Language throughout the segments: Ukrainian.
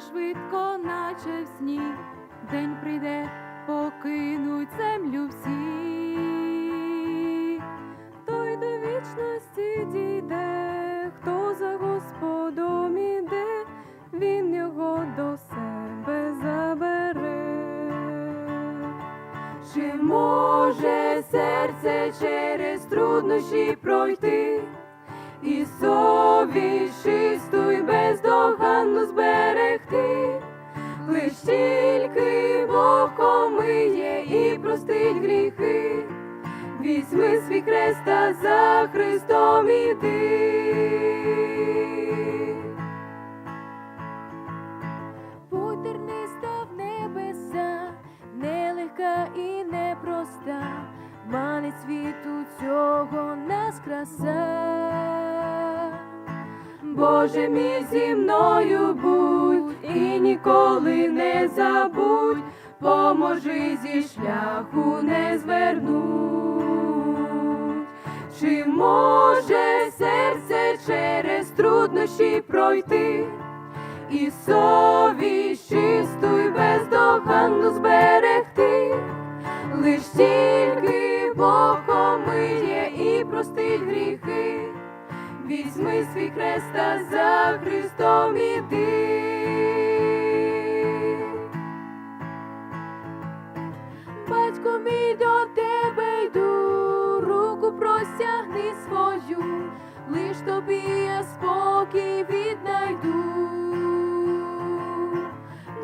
швидко, наче в сні, день прийде, покинуть землю всі, той до вічності дійде, хто за Господом іде, він його до себе забере. Чи може серце через труднощі пройти? І совість чисту й бездоганну простить гріхи, візьми свій хрест та за Христом іди. Путь терниста в небеса, нелегка і непроста, манить світу цього нас краса. Боже мій зі мною будь і ніколи не забудь, поможи зі шляху не звернуть. Чи може серце через труднощі пройти? І совість чисту й бездоганну зберегти, лиш тільки Бог і простить гріхи, візьми свій хрест за Христом іди. До тебе йду, руку простягни свою, лиш тобі я спокій віднайду.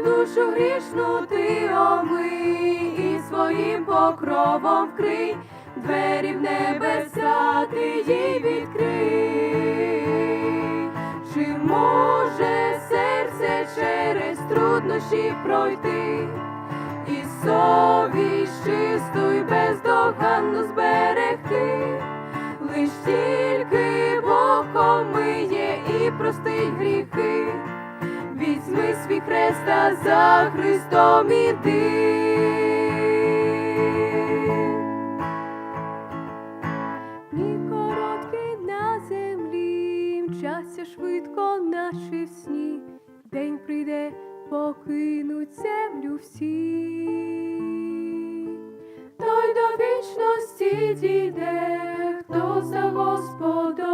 Душу грішну ти омий і своїм покровом вкрий, двері в небеса ти їй відкрий. Чи може серце через труднощі пройти? І совість візьми свій хрест та за Христом іди. Дні короткі на землі, мчаться швидко наші сні, день прийде, покинуть землю всі. Той до вічності дійде, хто за Господом